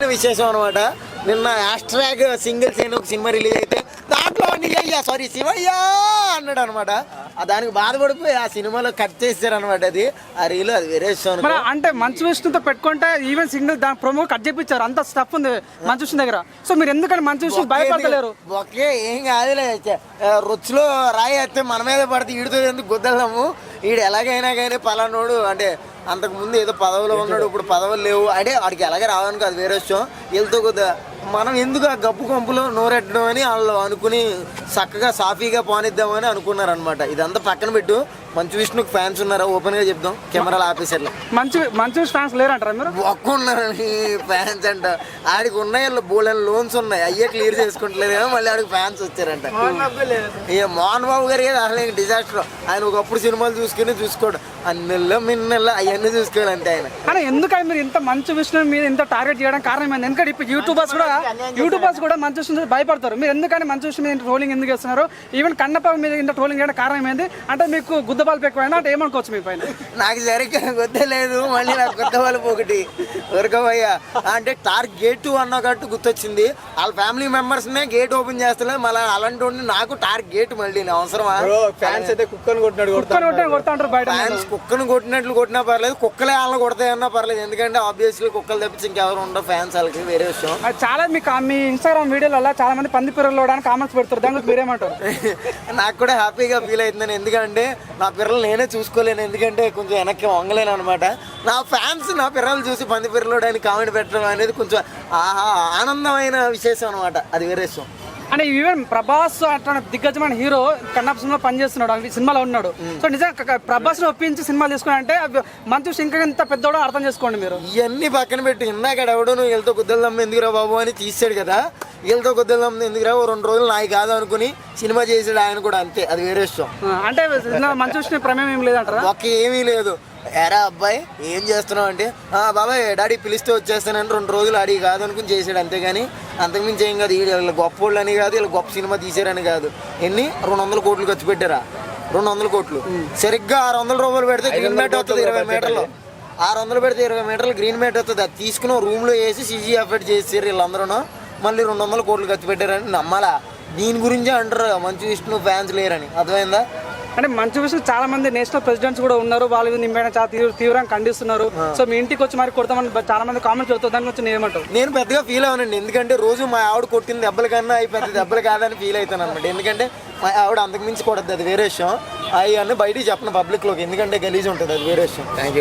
విశేషం అనమాట నిన్న హ్యాష్ట్రాగ్ సింగిల్స్ అయిన ఒక సినిమా రిలీజ్ అయితే దాంట్లో నిజయ్య సారీ శివయ్య అన్నాడు అనమాట దానికి బాధపడిపోయి ఆ సినిమాలో కట్ చేశారు అనమాట అది. ఆ రీల్ అది వేరే విషయం. అంటే మంచు విష్ణుతో పెట్టుకుంటే ఈవెన్ సింగిల్ దాని ప్రొమో కట్ చేపించారు అంత స్టఫ్ ఉంది మంచు విష్ణు దగ్గర. సో మీరు ఎందుకని మంచు విష్ణు భయపడతలేరు? ఒకే ఏం కాదులే. రుచిలో రాయి అయితే మన మీద పడితే ఈడితో ఎందుకు గుద్దలేము? ఈడు ఎలాగైనా కానీ పలానోడు అంటే అంతకు ముందు ఏదో పదవిలో ఉన్నాడు ఇప్పుడు పదవులు లేవు అంటే వాడికి ఎలాగే రావడానికి అది వేరే విషయం. వీళ్ళతో కొద్దిగా మనం ఎందుకు ఆ గప్పు కంపులో నోరెట్టడం అని వాళ్ళు అనుకుని చక్కగా సాఫీగా పోనిద్దామని అనుకున్నారు అనమాట ఇదంతా పక్కన పెట్టు. మంచు విష్ణుకి ఫ్యాన్స్ ఉన్నారా? ఓపెన్గా చెప్దాం. కెమెరాల ఆఫీసర్లు మంచు మంచు ఫ్యాన్స్ లేరంటారా మీరు? ఒక్క ఉన్నారని ఫ్యాన్స్ అంట. ఆడికి ఉన్నాయి బోలెన్ లోన్స్ ఉన్నాయి. అయ్యే క్లియర్ చేసుకుంటలేదు మళ్ళీ ఆడికి ఫ్యాన్స్ వచ్చారంట. ఇక మోహన్ బాబు గారి అసలు ఇంక డిజాస్టర్ ఆయన ఒకప్పుడు సినిమాలు చూసుకుని చూసుకోడు. అన్నెల్ల మిన్నెల్ల అవన్నీ చూసుకోవాలంటే ఆయన. కానీ ఎందుకని మీరు ఇంత మంచు విష్ణు మీద ఇంత టార్గెట్ చేయడం కారణం ఏంది? ఎందుకంటే ఇప్పుడు యూట్యూబర్స్ కూడా యూట్యూబర్స్ కూడా మంచు విష్ణు భయపడతారు. మీరు ఎందుకని మంచు విష్ణు మీద ట్రోలింగ్ ఎందుకు చేస్తున్నారు? ఈవెన్ కన్నప్ప మీద ఇంత ట్రోలింగ్ చేయడం కారణం ఏంది? అంటే మీకు గుద్దబాలు ఎక్కువైనా అంటే ఏమనుకోవచ్చు మీ పైన? నాకు సరిగ్గా గుర్తులేదు మళ్ళీ నాకు కొత్త వాళ్ళకి ఒకటి. దొరకబోయ్యా అంటే టార్క్ గేట్ టూ అన్న కట్టు గుర్తొచ్చింది. వాళ్ళ ఫ్యామిలీ మెంబర్స్ నే గేట్ ఓపెన్ చేస్తలేదు. మళ్ళీ అలాంటి వాడిని నాకు టార్క్ గేట్ మళ్ళీ అవసరమా? ఫ్యాన్స్ అయితే కుక్కని కొట్టినాడు కుక్కర్ కొట్టే కొడతా ఉంటారు బయట ఫ్యాన్స్ కుక్కను కొట్టినట్లు కొట్టినా పర్లేదు. కుక్కలే వాళ్ళని కొడతాయన్నా పర్లేదు. ఎందుకంటే ఆబ్వియస్లీ కుక్కలు తప్పించి ఇంకెవరు ఉండరు ఫ్యాన్స్ వాళ్ళకి వేరే విషయం. చాలా మీకు మీ ఇన్స్టాగ్రామ్ వీడియోలలో చాలా మంది పంది పిల్లలు కామెంట్స్ పెడతారు. దాని గురించి మీరేమంటారు? నాకు కూడా హ్యాపీగా ఫీల్ అవుతుందని. ఎందుకంటే నా పిల్లలు నేనే చూసుకోలేను ఎందుకంటే కొంచెం వెనక్కి వంగలేను అనమాట నా ఫ్యాన్స్ నా పిల్లలు చూసి పంది పిల్లలు కామెంట్ పెట్టడం అనేది కొంచెం ఆహా ఆనందమైన విశేషం అనమాట అది వేరే విషయం. అంటే ఈవెన్ ప్రభాస్ అట్లా దిగ్గజమైన హీరో కన్నప్ప సినిమా పనిచేస్తున్నాడు ఆ సినిమాలో ఉన్నాడు. సో నిజంగా ప్రభాస్ ఒప్పించి సినిమాలు తీసుకుని అంటే మంచి విషయం ఇంకా ఎంత పెద్దోడో అర్థం చేసుకోండి మీరు. ఇవన్నీ పక్కన పెట్టి ఇందాక ఎవడో నువ్వు వీళ్ళతో గుద్దలమ్మ ఎందుకురా బాబు అని తీసాడు కదా. వీళ్ళతో గుద్దలమ్మ ఎందుకురా ఓ రెండు రోజులు నాయి కాదు అనుకుని సినిమా చేసాడు ఆయన కూడా అంతే. అది వేరే విషయం. ఆ, అంటే మంచి విషయం ప్రమేయం ఏం లేదంటారా? ఒక్క ఏమీ లేదు. ఎరా అబ్బాయి ఏం చేస్తున్నావు అంటే "ఆ, బాబాయ్ డాడీ పిలిస్తే వచ్చేస్తానని రెండు రోజులు అడిగి కాదు అనుకుని చేసాడు అంతేగాని అంతకుమించి ఏం కాదు. వీళ్ళు వీళ్ళు గొప్ప వాళ్ళు అని కాదు వీళ్ళు గొప్ప సినిమా తీసారని కాదు. ఎన్ని? రెండు వందల కోట్లు ఖర్చు పెట్టారా? రెండు వందల కోట్లు. సరిగ్గా ఆరు వందల రూపాయలు పెడితే గ్రీన్ మ్యాట్ వస్తుంది ఇరవై మీటర్లు ఆరు వందలు పెడితే ఇరవై మీటర్లు గ్రీన్ మ్యాట్ వస్తుంది అది తీసుకుని రూమ్లో వేసి సీజీ ఎఫెక్ట్ చేసారు వీళ్ళందరూ మళ్ళీ రెండు వందల కోట్లు ఖర్చు పెట్టారని నమ్మాలా? దీని గురించే అంటారు మంచి విష్ణు ఫ్యాన్స్ లేరని. అర్థమైందా? అంటే మంచి విషయం చాలా మంది నేషనల్ ప్రెసిడెంట్స్ కూడా ఉన్నారు వాళ్ళు నింపైన చాలా తీవ్ర తీవ్రంగా ఖండిస్తున్నారు. సో మీ ఇంటికి వచ్చి మరి కొడతామని చాలా మంది కామెంట్స్ చెప్తారు దాని గురించి నేను ఏమంటారు నేను పెద్దగా ఫీల్ అవ్వనండి ఎందుకంటే రోజు మా ఆవిడ కొట్టిన దెబ్బల కన్నా అవి పెద్ద దెబ్బలు కాదని ఫీల్ అవుతాను అనమాట ఎందుకంటే మా ఆవిడ అంతకు మించి కొడద్దు. అది వేరే విషయం. అవి అన్నీ బయటికి చెప్పను పబ్లిక్లోకి ఎందుకంటే గలీజ్ ఉంటుంది. అది వేరే విషయం. నాకు